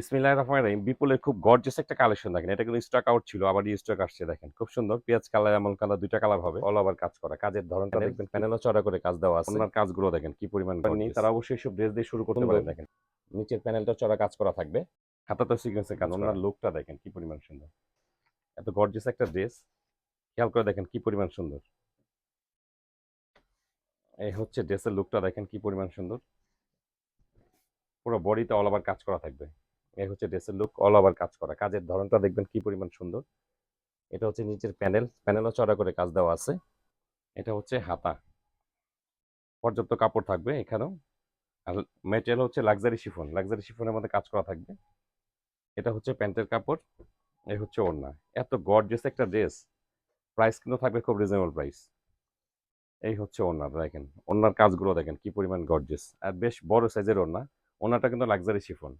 বিসমিল্লাহির রহমানির রহিম। বিপুলের খুব একটা কালেকশন দেখেন। এটা কিন্তু স্টক আউট ছিল আবার স্টক আসছে দেখেন। খুব সুন্দর। পেঁয়াজ কালার এমন কালার দুইটা কালার হবে। অল ওভার কাজ করা। কাজের ধরনটা দেখবেন। প্যানেলও চড়া করে কাজ দেওয়া আছে। ওনার কাজগুলো দেখেন কি পরিমাণ তারা অবশ্যই সব ড্রেস দিয়ে শুরু করতে পারেন দেখেন। নিচের প্যানেলটা চড়া কাজ করা থাকবে। সিকোয়েন্সের কাজ। ওনার লুকটা দেখেন কি পরিমাণ সুন্দর। এত গর্জিয়াস একটা ড্রেস খেয়াল করে দেখেন কি পরিমাণ সুন্দর। এই হচ্ছে ড্রেসের লুকটা দেখেন কি পরিমাণ সুন্দর। পুরো বডিতে অল ওভার কাজ করা থাকবে। এই হচ্ছে ড্রেসের লুক অল ওভার কাজ করা। কাজের ধরনটা দেখবেন কি পরিমাণ সুন্দর। এটা হচ্ছে নিচের প্যানেল প্যানেলও চড়া করে কাজ দেওয়া আছে। এটা হচ্ছে হাতা। পর্যাপ্ত কাপড় থাকবে এখানেও। আর মেটেরিয়াল হচ্ছে লাক্সারি শিফন লাক্সারি শিফনের মধ্যে কাজ করা থাকবে। এটা হচ্ছে প্যান্টের কাপড়। এই হচ্ছে ওড়না। এত গর্জিয়াস একটা ড্রেস প্রাইস কিন্তু থাকবে খুব রিজনেবল প্রাইস এই হচ্ছে ওড়না, দেখেন। ওড়নার কাজগুলো দেখেন কি পরিমাণ গর্জিয়াস আর বেশ বড় সাইজের ওড়না। ওড়নাটা কিন্তু লাক্সারি শিফন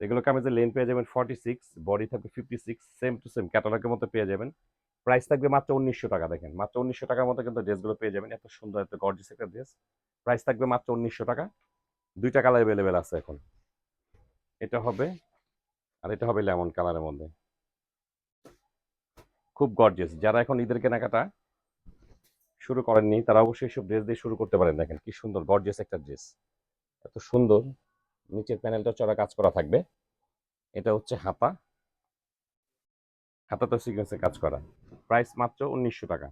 এগুলো কামিজের লেন পেয়ে যাবেন ফর্টি সিক্স বডি থাকবে fifty six same to same ক্যাটালগের মতো পেয়ে যাবেন। প্রাইস থাকবে মাত্র উনিশশো টাকা, দেখেন, মাত্র উনিশশো টাকার মতো কিন্তু ড্রেসগুলো পেয়ে যাবেন, এত সুন্দর, এত গর্জিয়াস একটা ড্রেস প্রাইস থাকবে মাত্র উনিশশো টাকা। দুইটা কালার অ্যাভেলেবেল আছে এখন। এটা হবে, আর এটা হবে লেমন কালারের মধ্যে। খুব গর্জিয়াস যারা এখন ঈদের কেনাকাটা শুরু করেননি, তারা অবশ্যই সব ড্রেস দিয়ে শুরু করতে পারেন, দেখেন, কি সুন্দর গর্জিয়াস একটা ড্রেস এত সুন্দর। নিচের প্যানেলটা চড়া কাজ করা থাকবে। এটা হচ্ছে হাতা। হাতাতে সিকোয়েন্সে কাজ করা। প্রাইস মাত্র উনিশশো টাকা।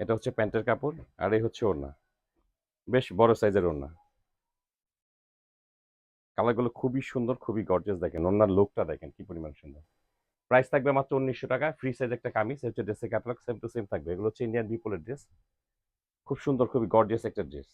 এটা হচ্ছে প্যান্টের কাপড় আর এই হচ্ছে ওড়না। বেশ বড় সাইজের ওড়না। কালারগুলো খুবই সুন্দর, খুবই গর্জিয়াস দেখেন। ওড়নার লুকটা দেখেন কি পরিমাণ সুন্দর। প্রাইস থাকবে মাত্র উনিশশো টাকা। ফ্রি সাইজ একটা কামিজ হচ্ছে ড্রেসের ক্যাটালগ সেম টু সেম থাকবে। এগুলো হচ্ছে ইন্ডিয়ান বিপলের ড্রেস খুব সুন্দর, খুবই গর্জিয়াস একটা ড্রেস